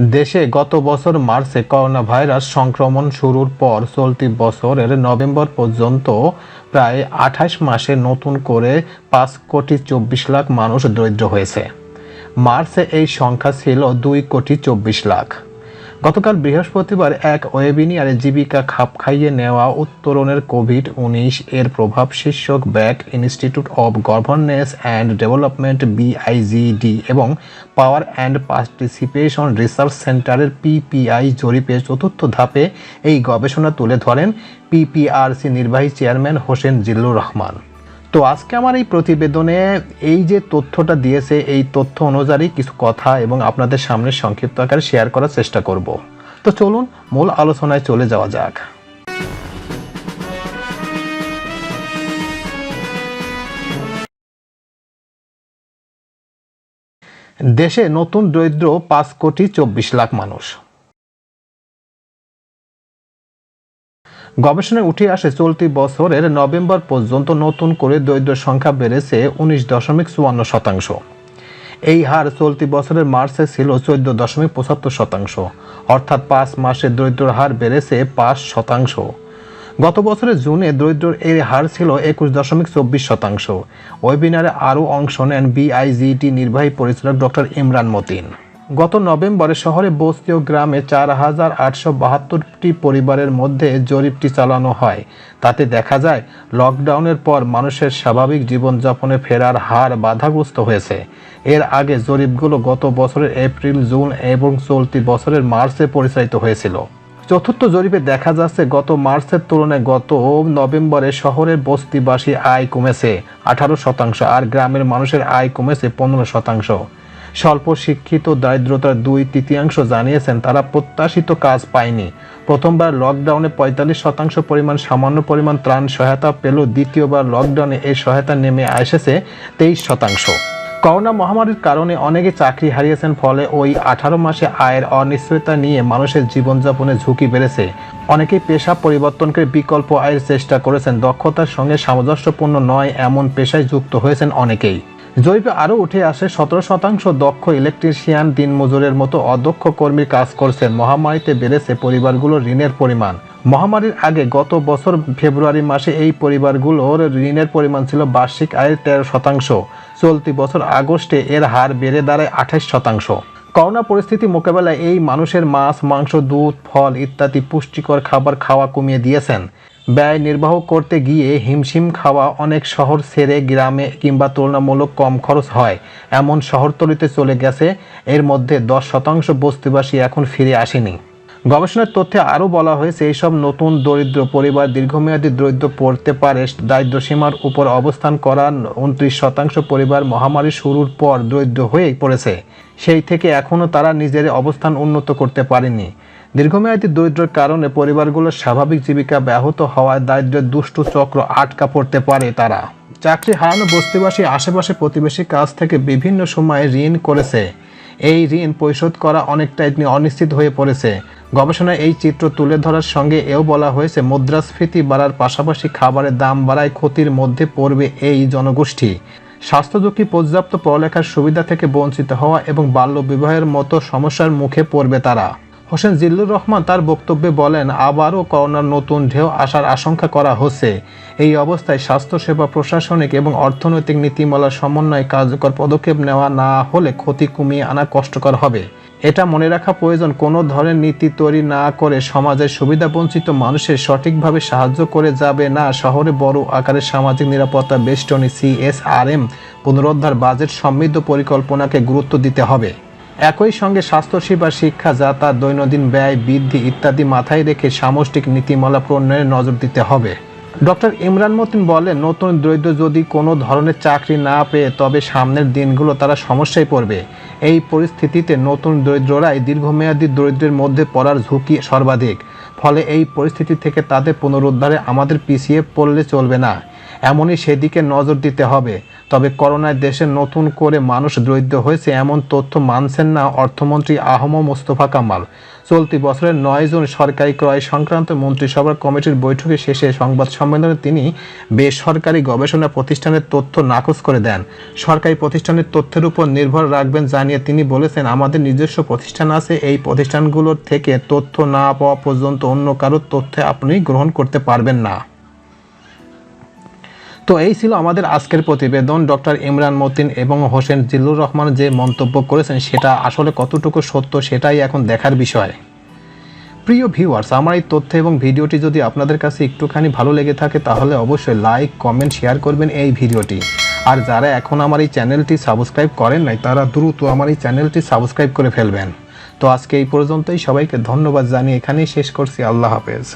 দেশে গত বছর মার্চে করোনা ভাইরাস সংক্রমণ শুরুর পর চলতি বছরের নভেম্বর পর্যন্ত প্রায় আঠাশ মাসে নতুন করে পাঁচ কোটি চব্বিশ লাখ মানুষ দরিদ্র হয়েছে। মার্চে এই সংখ্যা ছিল দুই কোটি চব্বিশ লাখ। গতকাল বৃহস্পতিবার এক ওয়েবিনিয়ারে জীবিকা খাপ খাইয়ে নেওয়া উত্তরণের কোভিড উনিশ এর প্রভাব শীর্ষক back institute of governance and development BIGD এবং পাওয়ার অ্যান্ড পার্টিসিপেশন রিসার্চ সেন্টারের পিপিআই জরিপের চতুর্থ ধাপে এই গবেষণা তুলে ধরেন পিপিআরসি নির্বাহী চেয়ারম্যান হোসেন জিল্লুর রহমান। তো আজকে আমার এই প্রতিবেদনে এই যে তথ্যটা দিয়েছে, এই তথ্য অনুযায়ী কিছু কথা এবং আপনাদের সামনে সংক্ষিপ্ত আকারে শেয়ার করার চেষ্টা করব। তো চলুন মূল আলোচনায় চলে যাওয়া যাক। দেশে নতুন দরিদ্র পাঁচ কোটি চব্বিশ লাখ মানুষ। গবেষণায় উঠে আসে চলতি বছরের নভেম্বর পর্যন্ত নতুন করে দরিদ্র সংখ্যা বেড়েছে উনিশ দশমিক চুয়ান্ন শতাংশ। এই হার চলতি বছরের মার্চে ছিল চোদ্দ দশমিক পঁচাত্তর শতাংশ, অর্থাৎ পাঁচ মাসে দরিদ্র হার বেড়েছে পাঁচ শতাংশ। গত বছরের জুনে দরিদ্র এর হার ছিল একুশ দশমিক চব্বিশ শতাংশ। ওয়েবিনারে আরও অংশ নেন বিআইজিটি নির্বাহী পরিচালক ডক্টর ইমরান মতিন। গত নভেম্বরে শহরে বস্তি ও গ্রামে চার হাজার আটশো বাহাত্তরটি পরিবারের মধ্যে জরিপটি চালানো হয়। তাতে দেখা যায়, লকডাউনের পর মানুষের স্বাভাবিক জীবনযাপনে ফেরার হার বাধাগ্রস্ত হয়েছে। এর আগে জরিপগুলো গত বছরের এপ্রিল, জুন এবং চলতি বছরের মার্চে পরিচালিত হয়েছিল। চতুর্থ জরিপে দেখা যাচ্ছে, গত মার্চের তুলনায় গত নভেম্বরে শহরের বস্তিবাসী আয় কমেছে আঠারো শতাংশ আর গ্রামের মানুষের আয় কমেছে পনেরো শতাংশ। স্বল্প শিক্ষিত দারিদ্রতার দুই তৃতীয়াংশ জানিয়েছেন, তারা প্রত্যাশিত কাজ পায়নি। প্রথমবার লকডাউনে পঁয়তাল্লিশ শতাংশ পরিমাণ, সামান্য পরিমাণ ত্রাণ সহায়তা পেল দ্বিতীয়বার লকডাউনে এই সহায়তা নেমে এসেছে তেইশ শতাংশ। করোনা মহামারীর কারণে অনেকে চাকরি হারিয়েছেন, ফলে ওই আঠারো মাসে আয়ের অনিশ্চয়তা নিয়ে মানুষের জীবনযাপনে ঝুঁকি বেড়েছে। অনেকেই পেশা পরিবর্তন করে বিকল্প আয়ের চেষ্টা করেছেন, দক্ষতার সঙ্গে সামঞ্জস্যপূর্ণ নয় এমন পেশায় যুক্ত হয়েছেন অনেকেই। জরিপে আরও উঠে আসে, সতেরো শতাংশ দক্ষ ইলেকট্রিশিয়ান দিনমজুরের মতো অদক্ষ কর্মী কাজ করছেন। মহামারীতে বেড়েছে পরিবারগুলোর ঋণের পরিমাণ। মহামারীর আগে গত বছর ফেব্রুয়ারি মাসে এই পরিবারগুলোর ঋণের পরিমাণ ছিল বার্ষিক আয়ের তেরো শতাংশ। চলতি বছর আগস্টে এর হার বেড়ে দাঁড়ায় আঠাশ শতাংশ। করোনা পরিস্থিতি মোকাবেলায় এই মানুষের মাছ, মাংস, দুধ, ফল ইত্যাদি পুষ্টিকর খাবার খাওয়া কমিয়ে দিয়েছেন। ব্যয় নির্বাহ করতে গিয়ে হিমশিম খাওয়া অনেক শহর ছেড়ে গ্রামে কিংবা তুলনামূলক কম খরচ হয়। এমন শহরতলিতে চলে গেছে, এর মধ্যে দশ শতাংশ বস্তিবাসী এখন ফিরে আসেনি। গবেষণার তথ্যে আরও বলা হয়েছে এইসব নতুন দরিদ্র পরিবার দীর্ঘমেয়াদী দরিদ্র পড়তে পারে দারিদ্রসীমার উপর অবস্থান করা উনত্রিশ শতাংশ পরিবার মহামারী শুরুর পর দরিদ্র হয়ে পড়েছে। সেই থেকে এখনও তারা নিজের অবস্থান উন্নত করতে পারেনি। দীর্ঘমেয়াদী দরিদ্রের কারণে পরিবারগুলোর স্বাভাবিক জীবিকা ব্যাহত হওয়ায় দারিদ্র্যের দুষ্টু চক্র আটকা পড়তে পারে তারা। চাকরি হারানো বস্তিবাসী আশেপাশে প্রতিবেশীর কাছ থেকে বিভিন্ন সময়ে ঋণ করেছে। এই ঋণ পরিশোধ করা অনেকটাই অনিশ্চিত হয়ে পড়েছে। গবেষণায় এই চিত্র তুলে ধরার সঙ্গে এও বলা হয়েছে, মুদ্রাস্ফীতি বাড়ার পাশাপাশি খাবারের দাম বাড়ায় ক্ষতির মধ্যে পড়বে এই জনগোষ্ঠী। স্বাস্থ্য ঝুঁকি পর্যাপ্ত পড়ালেখার সুবিধা থেকে বঞ্চিত হওয়া এবং বাল্য বিবাহের মতো সমস্যার মুখে পড়বে তারা। হোসেন জিল্লুর রহমান তার বক্তব্যে বলেন, আবারও করোনার নতুন ঢেউ আসার আশঙ্কা করা হচ্ছে। এই অবস্থায় স্বাস্থ্যসেবা, প্রশাসনিক এবং অর্থনৈতিক নীতিমালার সমন্বয়ে কার্যকর পদক্ষেপ নেওয়া না হলে ক্ষতি কমিয়ে আনা কষ্টকর হবে। এটা মনে রাখা প্রয়োজন, কোনো ধরনের নীতি তৈরি না করে সমাজের সুবিধাবঞ্চিত মানুষের সঠিকভাবে সাহায্য করে যাবে না। শহরে বড় আকারের সামাজিক নিরাপত্তা বেষ্টনী সিএসআরএম পুনরুদ্ধার বাজেট সমৃদ্ধ পরিকল্পনাকে গুরুত্ব দিতে হবে। একই সঙ্গে স্বাস্থ্যসেবা, শিক্ষা, যাতায়াত, দৈনন্দিন ব্যয়, বৃদ্ধি ইত্যাদি মাথায় রেখে সামষ্টিক নীতিমালা প্রণয়নে নজর দিতে হবে। ডক্টর ইমরান মতিন বলেন, নতুন দরিদ্র যদি কোনো ধরনের চাকরি না পেয়ে, তবে সামনের দিনগুলো তারা সমস্যায় পড়বে। এই পরিস্থিতিতে নতুন দরিদ্ররাই দীর্ঘমেয়াদী দরিদ্রের মধ্যে পড়ার ঝুঁকি সর্বাধিক। ফলে এই পরিস্থিতি থেকে তাদের পুনরুদ্ধারে আমাদের পিছিয়ে পড়লে চলবে না। এমনই সেদিকে নজর দিতে হবে। তবে করোনায় দেশে নতুন করে মানুষ দরিদ্র হয়েছে এমন তথ্য মানছেন না অর্থমন্ত্রী আহম মোস্তফা কামাল। চলতি বছরের নয় জুন সরকারি ক্রয় সংক্রান্ত মন্ত্রিসভার কমিটির বৈঠকে শেষে সংবাদ সম্মেলনে তিনি বেসরকারি গবেষণা প্রতিষ্ঠানের তথ্য নাকচ করে দেন। সরকারি প্রতিষ্ঠানের তথ্যের উপর নির্ভর রাখবেন জানিয়ে তিনি বলেছেন, আমাদের নিজস্ব প্রতিষ্ঠান আছে, এই প্রতিষ্ঠানগুলোর থেকে তথ্য না পাওয়া পর্যন্ত অন্য কারোর তথ্য আপনি গ্রহণ করতে পারবেন না। তো এই ছিল আমাদের আজকের প্রতিবেদন, ডক্টর ইমরান মতিন এবং হোসেন জিল্লুর রহমান যে মন্তব্য করেছেন, সেটা আসলে কতটুকু সত্য সেটাই এখন দেখার বিষয়। প্রিয় ভিউয়ার্স আমার এই তথ্য এবং ভিডিওটি যদি আপনাদের কাছে একটুখানি ভালো লেগে থাকে, তাহলে অবশ্যই লাইক কমেন্ট শেয়ার করবেন এই ভিডিওটি। আর যারা এখন আমার এই চ্যানেলটি সাবস্ক্রাইব করেন নাই, তারা দ্রুত আমার এই চ্যানেলটি সাবস্ক্রাইব করে ফেলবেন। তো আজকে এই পর্যন্তই, সবাইকে ধন্যবাদ জানিয়ে এখানেই শেষ করছি। আল্লাহ হাফেজ।